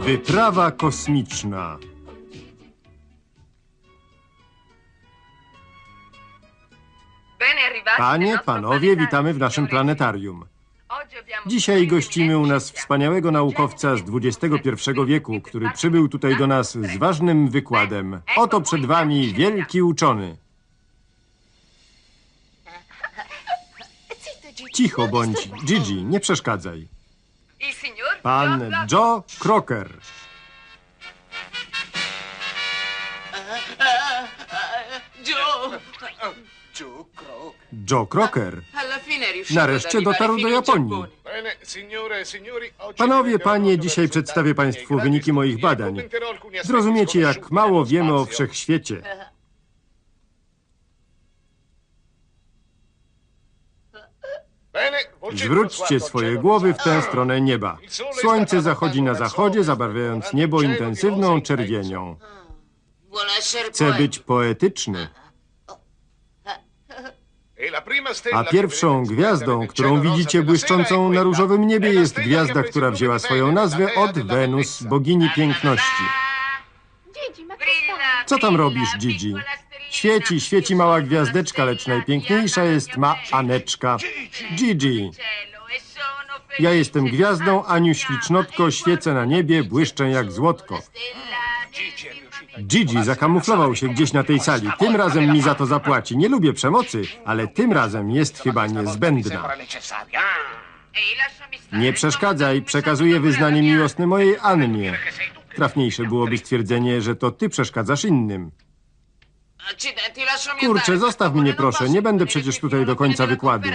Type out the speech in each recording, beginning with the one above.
Wyprawa kosmiczna. Panie, panowie, witamy w naszym planetarium. Dzisiaj gościmy u nas wspaniałego naukowca z XXI wieku, który przybył tutaj do nas z ważnym wykładem. Oto przed wami wielki uczony. Cicho bądź, Gigi, nie przeszkadzaj. Pan Joe Crocker. Joe! Joe Crocker. Riuscito Nareszcie dotarł do Japonii. E Panowie, panie, dzisiaj przedstawię państwu wyniki moich badań. Zrozumiecie, jak mało wiemy o wszechświecie. Zwróćcie swoje głowy w tę stronę nieba. Słońce zachodzi na zachodzie, zabarwiając niebo intensywną czerwienią. Chcę być poetyczny. A pierwszą gwiazdą, którą widzicie błyszczącą na różowym niebie, jest gwiazda, która wzięła swoją nazwę od Wenus, bogini piękności. Co tam robisz, Gigi? Świeci, świeci mała gwiazdeczka, lecz najpiękniejsza jest ma Aneczka. Gigi, ja jestem gwiazdą, Aniu ślicznotko, świecę na niebie, błyszczę jak złotko. Gigi zakamuflował się gdzieś na tej sali. Tym razem mi za to zapłaci. Nie lubię przemocy, ale tym razem jest chyba niezbędna. Nie przeszkadzaj, przekazuję wyznanie miłosne mojej Annie. Trafniejsze byłoby stwierdzenie, że to ty przeszkadzasz innym. Kurczę, zostaw mnie proszę, nie będę przecież tutaj do końca wykładu.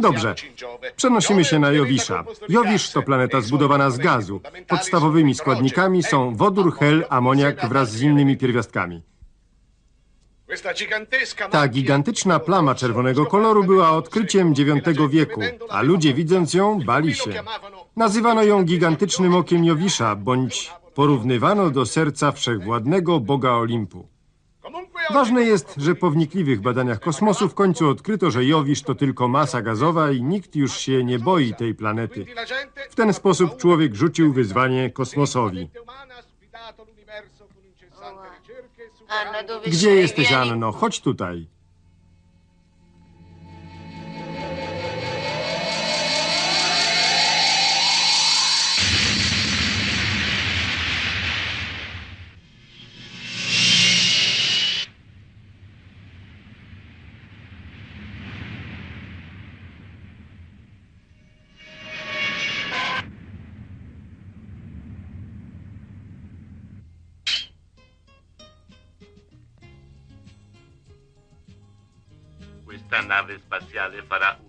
Dobrze. Przenosimy się na Jowisza. Jowisz to planeta zbudowana z gazu. Podstawowymi składnikami są wodór, hel, amoniak wraz z innymi pierwiastkami. Ta gigantyczna plama czerwonego koloru była odkryciem IX wieku, a ludzie widząc ją bali się. Nazywano ją gigantycznym okiem Jowisza, bądź porównywano do serca wszechwładnego Boga Olimpu. Ważne jest, że po wnikliwych badaniach kosmosu w końcu odkryto, że Jowisz to tylko masa gazowa i nikt już się nie boi tej planety. W ten sposób człowiek rzucił wyzwanie kosmosowi. Anna, Gdzie jesteś. Anno? Chodź tutaj.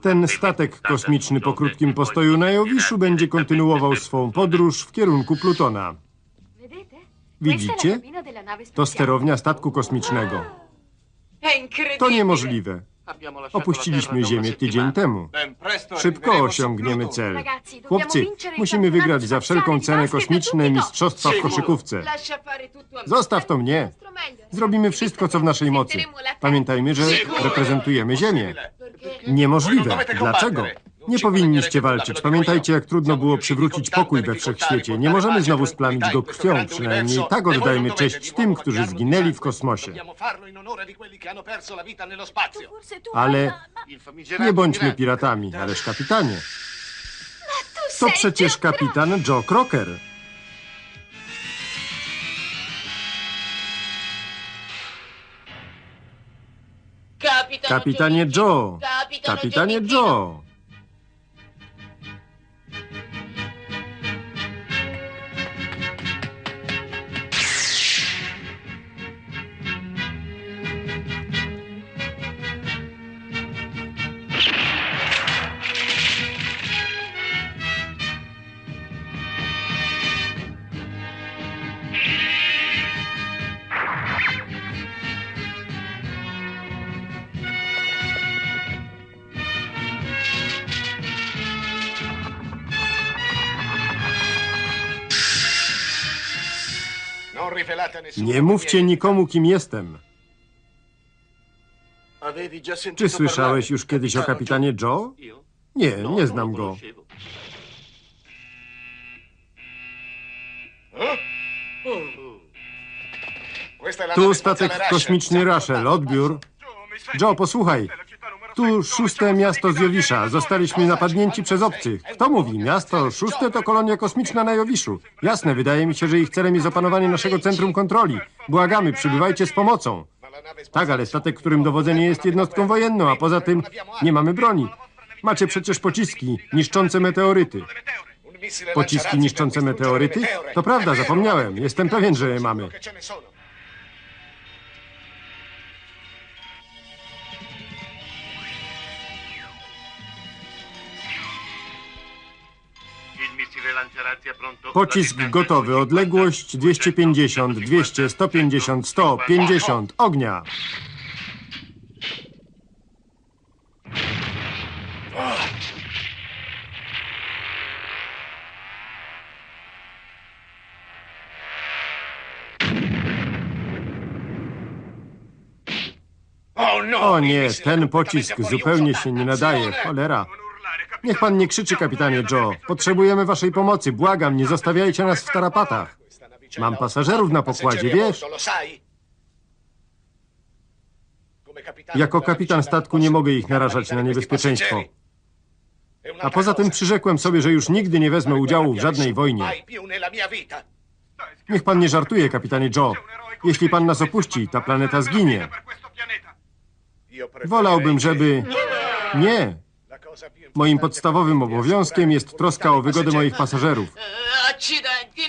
Ten statek kosmiczny po krótkim postoju na Jowiszu będzie kontynuował swą podróż w kierunku Plutona. Widzicie? To sterownia statku kosmicznego. To niemożliwe. Opuściliśmy Ziemię tydzień temu. Szybko osiągniemy cel. Chłopcy, musimy wygrać za wszelką cenę kosmiczne mistrzostwa w koszykówce. Zostaw to mnie. Zrobimy wszystko, co w naszej mocy. Pamiętajmy, że reprezentujemy Ziemię. Niemożliwe. Dlaczego? Nie powinniście walczyć. Pamiętajcie, jak trudno było przywrócić pokój we wszechświecie. Nie możemy znowu splamić go krwią. Przynajmniej tak oddajmy cześć tym, którzy zginęli w kosmosie. Ale nie bądźmy pirata. piratami, ależ kapitanie. To przecież kapitan Joe Crocker. Kapitanie. Joe. Kapitanie. Joe. Nie mówcie nikomu, kim jestem. Czy słyszałeś już kiedyś o kapitanie Joe? Nie, nie znam go. Tu statek kosmiczny Russell, odbiór. Joe, posłuchaj. Tu szóste miasto z Jowisza. Zostaliśmy napadnięci przez obcych. Kto mówi? Miasto szóste to kolonia kosmiczna na Jowiszu. Jasne, wydaje mi się, że ich celem jest opanowanie naszego centrum kontroli. Błagamy, przybywajcie z pomocą. Tak, ale statek, którym dowodzenie jest jednostką wojenną, a poza tym nie mamy broni. Macie przecież pociski niszczące meteoryty. Pociski niszczące meteoryty? To prawda, zapomniałem. Jestem pewien, że je mamy. Pocisk gotowy. Odległość 250, 200, 150, 100, 50. Ognia. No! O il nie, ten pocisk zupełnie się nie nadaje. Cholera. Niech pan nie krzyczy, kapitanie Joe. Potrzebujemy waszej pomocy. Błagam, nie zostawiajcie nas w tarapatach. Mam pasażerów na pokładzie, wiesz? Jako kapitan statku nie mogę ich narażać na niebezpieczeństwo. A poza tym przyrzekłem sobie, że już nigdy nie wezmę udziału w żadnej wojnie. Niech pan nie żartuje, kapitanie Joe. Jeśli pan nas opuści, ta planeta zginie. Wolałbym, żeby... Nie. Moim podstawowym obowiązkiem jest troska o wygodę moich pasażerów.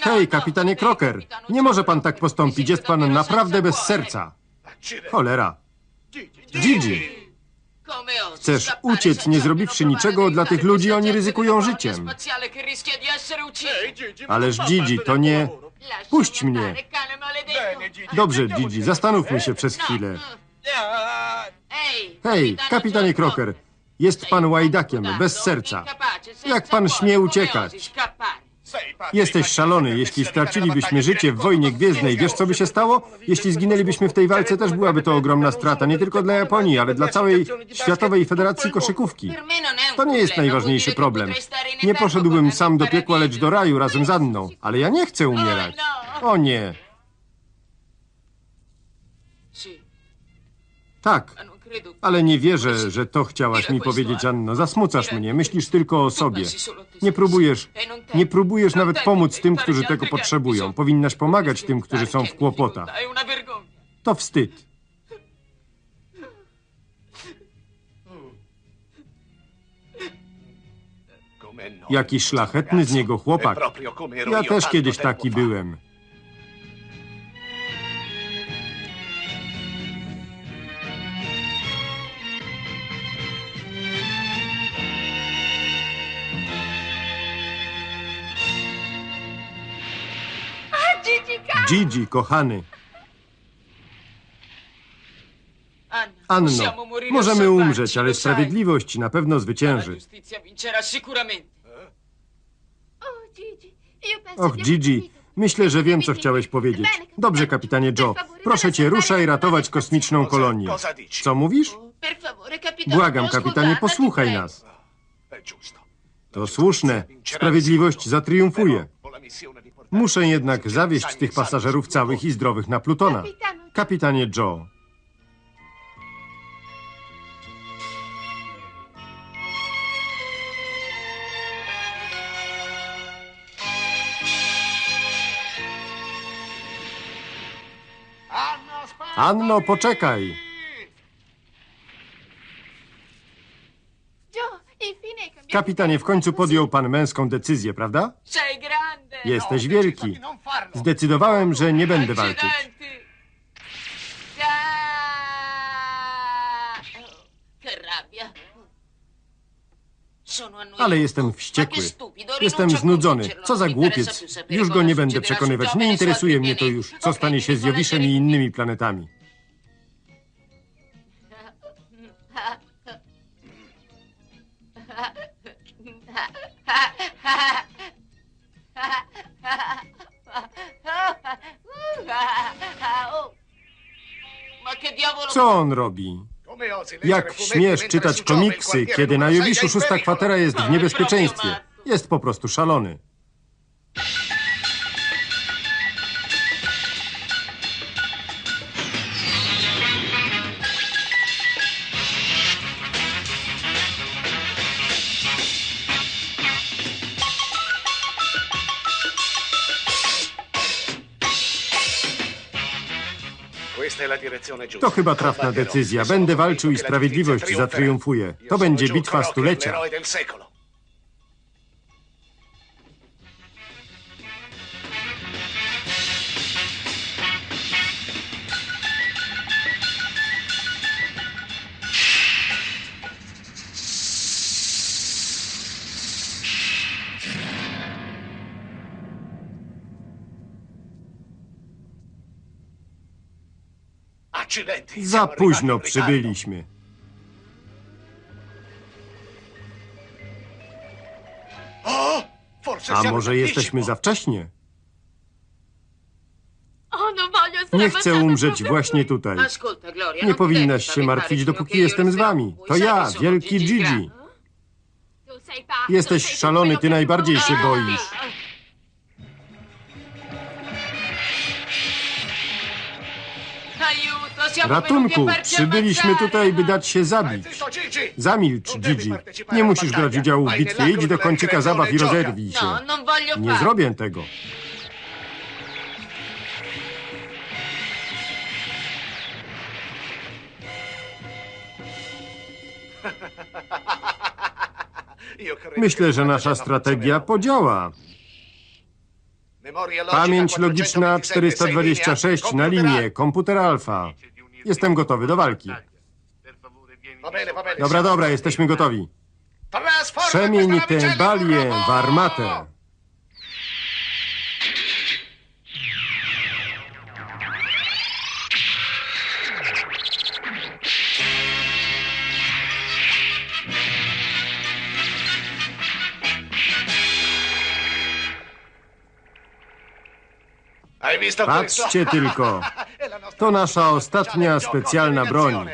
Hej, kapitanie Crocker, nie może pan tak postąpić. Jest pan naprawdę bez serca. Cholera. Gigi, Chcesz uciec, nie zrobiwszy niczego dla tych ludzi, oni ryzykują życiem. Ależ Gigi, to nie... Puść mnie. Dobrze, Gigi, zastanówmy się przez chwilę. Hej, kapitanie Crocker, jest pan łajdakiem, bez serca. Jak pan śmie uciekać? Jesteś szalony. Jeśli stracilibyśmy życie w wojnie gwiezdnej, wiesz co by się stało? Jeśli zginęlibyśmy w tej walce, też byłaby to ogromna strata, nie tylko dla Japonii, ale dla całej Światowej Federacji Koszykówki. To nie jest najważniejszy problem. Nie poszedłbym sam do piekła, lecz do raju razem z Anną. Ale ja nie chcę umierać. O nie. Tak, ale nie wierzę, że to chciałaś mi powiedzieć, Anno. Zasmucasz mnie, myślisz tylko o sobie. Nie próbujesz, nie próbujesz nawet pomóc tym, którzy tego potrzebują. Powinnaś pomagać tym, którzy są w kłopotach. To wstyd. Jaki szlachetny z niego chłopak. Ja też kiedyś taki byłem. Gigi, kochany. Anno, możemy umrzeć, ale sprawiedliwość na pewno zwycięży. Och, Gigi, myślę, że wiem, co chciałeś powiedzieć. Dobrze, kapitanie Joe. Proszę cię, ruszaj ratować kosmiczną kolonię. Co mówisz? Błagam, kapitanie, posłuchaj nas. To słuszne. Sprawiedliwość zatriumfuje. Muszę jednak zawieźć tych pasażerów całych i zdrowych na Plutona. Kapitanie Joe. Anno, poczekaj. Kapitanie, w końcu podjął pan męską decyzję, prawda? Jesteś wielki. Zdecydowałem, że nie będę walczyć. Ale jestem wściekły. Jestem znudzony. Co za głupiec. Już go nie będę przekonywać. Nie su interesuje mnie to już, co stanie się z Jowiszem i innymi planetami. Co on robi? Jak śmiesz czytać komiksy, kiedy na Jowiszu szósta kwatera jest w niebezpieczeństwie? Jest po prostu szalony. To chyba trafna decyzja. Będę walczył i sprawiedliwość zatriumfuje. To będzie bitwa stulecia. Za późno przybyliśmy. A może jesteśmy za wcześnie? Essere Nie chcę umrzeć właśnie tutaj. Nie powinnaś się martwić, dopóki jestem z wami. To ja, wielki Gigi. Jesteś szalony, ty najbardziej się boisz. Ratunku! Przybyliśmy tutaj, by dać się zabić. Zamilcz, Gigi. Nie musisz brać udziału w bitwie. Idź do creatore zabaw i rozerwij się. No, voglio Nie zrobię tego. Myślę, że nasza strategia podziała. Pamięć logiczna 427, 426 na linię, komputer alfa. Jestem gotowy do walki. Bene. Dobra, dobra, jesteśmy gotowi. Przemień tę balię w armatę. Patrzcie tylko. To nasza ostatnia specjalna broń.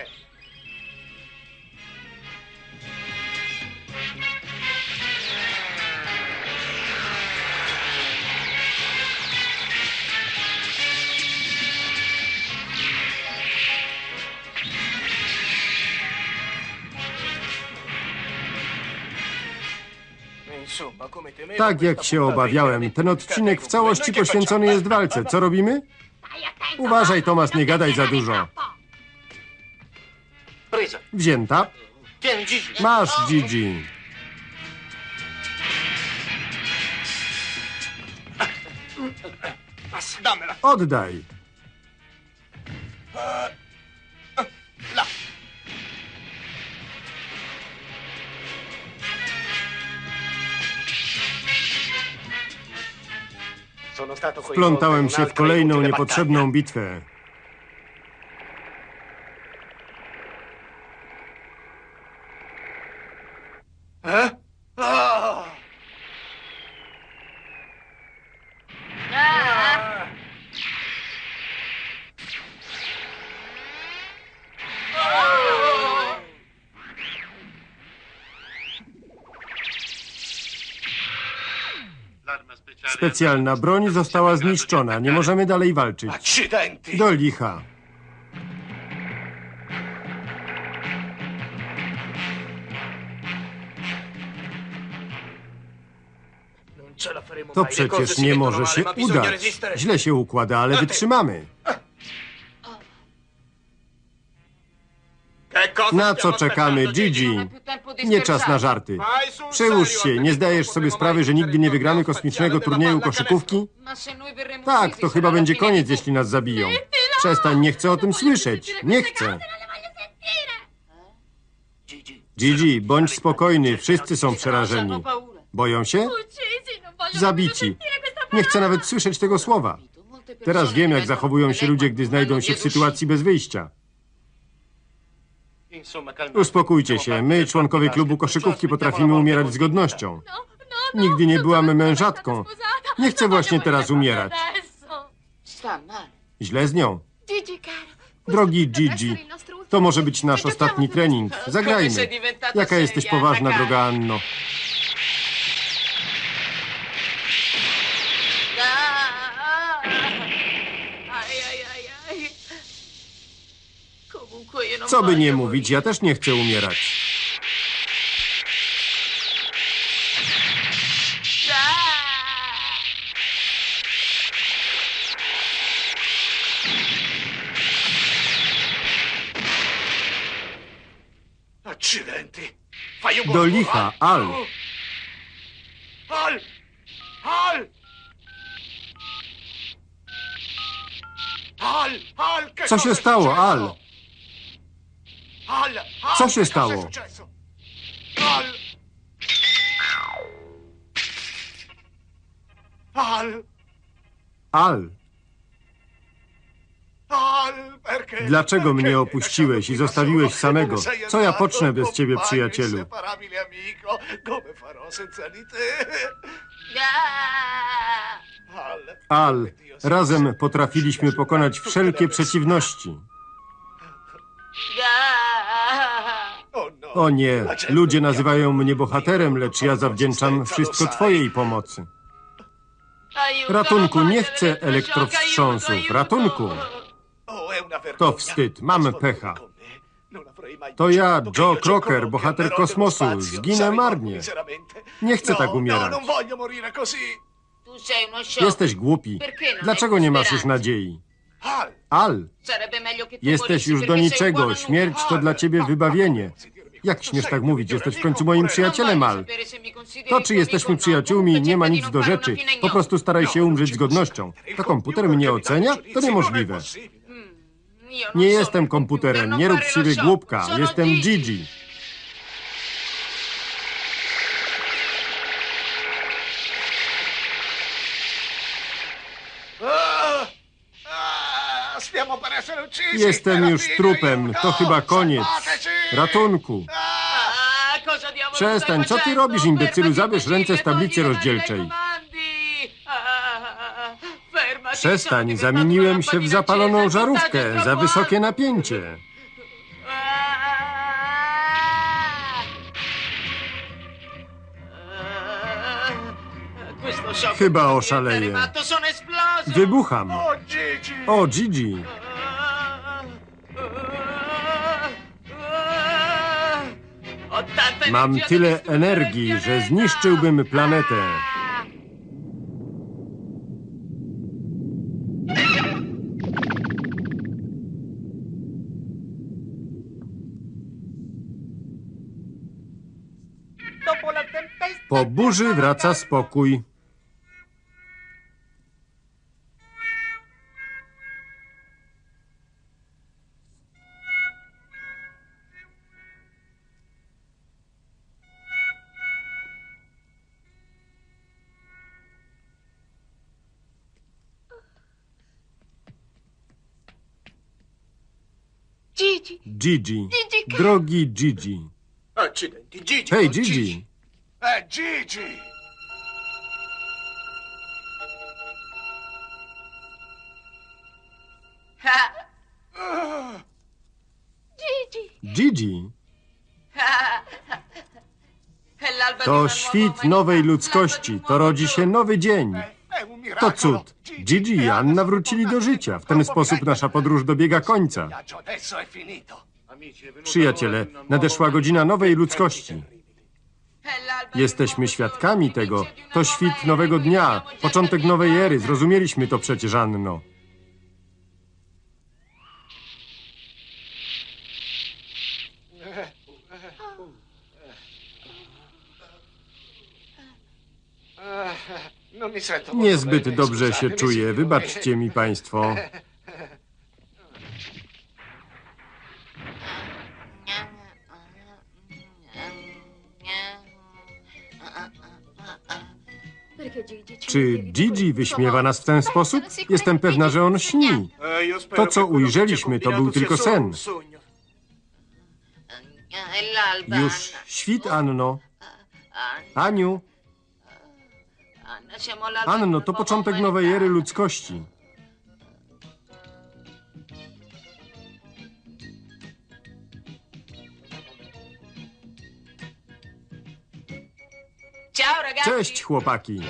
Tak jak się obawiałem, ten odcinek w całości poświęcony jest walce. Co robimy? Uważaj, no? Tomas, nie gadaj za dużo. Wzięta. Masz, Gigi. Oddaj. Wplątałem się w kolejną niepotrzebną bitwę. battaglia. Eh? Ah! Ah, Specjalna broń została zniszczona. Nie możemy dalej walczyć. Accidenti! Do licha. To przecież nie może się udać. Źle się układa, ale wytrzymamy. Na co czekamy, Gigi? Nie czas na żarty. Serio, się, nie zdajesz sobie sprawy, że nigdy nie wygramy kosmicznego turnieju koszykówki? Tak, to chyba będzie koniec, jeśli nas zabiją. Przestań, nie chcę o tym słyszeć. Nie chcę. Gigi, bądź spokojny, wszyscy są przerażeni. Boją się? Voglio Zabici. Nie chcę nawet słyszeć tego słowa. Teraz wiem, jak zachowują się ludzie, gdy znajdą się w sytuacji bez wyjścia. Uspokójcie się, my, członkowie klubu koszykówki, potrafimy umierać z godnością. No, no, no, Nigdy nie byłam mężatką. Nie chcę właśnie teraz umierać. Źle z nią. Drogi Gigi, To może być nasz ostatni trening. Zagrajmy. Jaka jesteś poważna, droga Anno. Co by nie mówić, ja też nie chcę umierać. Do licha. Al. Al! Al! Al! Al! Co się stało? Al? Al! Al! Co się stało? Al! Al! Al, Al! Perché? Dlaczego mnie opuściłeś i zostawiłeś samego? Co ja pocznę bez ciebie, przyjacielu? Al, razem potrafiliśmy pokonać wszelkie przeciwności. No. O nie, ludzie nazywają mnie bohaterem, lecz ja zawdzięczam wszystko twojej pomocy. Ratunku, nie chcę elektrowstrząsów. Ratunku! To wstyd, mam pecha. To ja, Joe Crocker, bohater kosmosu, zginę marnie. Nie chcę no, tak No, umierać. sei uno shock. Jesteś głupi. Dlaczego nie masz już nadziei? Al, jesteś już do niczego. Śmierć to dla ciebie wybawienie. Jak śmiesz tak mówić? Jesteś w końcu moim przyjacielem, Al. To, czy jesteśmy przyjaciółmi, nie ma nic do rzeczy. Po prostu staraj się umrzeć z godnością. To komputer mnie ocenia? To niemożliwe. Nie jestem komputerem, nie rób z siebie głupka. Jestem Gigi. Jestem już trupem. To chyba koniec. Ratunku. Przestań, co ty robisz, imbecylu? Zabierz ręce z tablicy rozdzielczej. Przestań, zamieniłem się w zapaloną żarówkę za wysokie napięcie. Chyba oszaleję. Wybucham. O, Gigi. Mam tyle energii, że zniszczyłbym planetę. Po burzy wraca spokój. Gigi, Gigi. Gigi, Drogi Gigi. Accidenti, Gigi. Hej, Gigi. Eh, Gigi. Gigi. Gigi. To świt nowej ludzkości. To rodzi się nowy dzień. To cud. Gigi i Anna wrócili do życia. W ten sposób nasza podróż dobiega końca. Przyjaciele, nadeszła godzina nowej ludzkości. Jesteśmy świadkami tego. To świt nowego dnia, początek nowej ery. Zrozumieliśmy to przecież, Anno. Niezbyt bene, dobrze się czuję, wybaczcie mi państwo. Czy Gigi wyśmiewa nas w ten sposób? Jestem pewna, że on śni. To, co ujrzeliśmy, to był tylko sen. Już świt, Anno. Aniu, Anno, to początek nowej ery ludzkości. Cześć, chłopaki.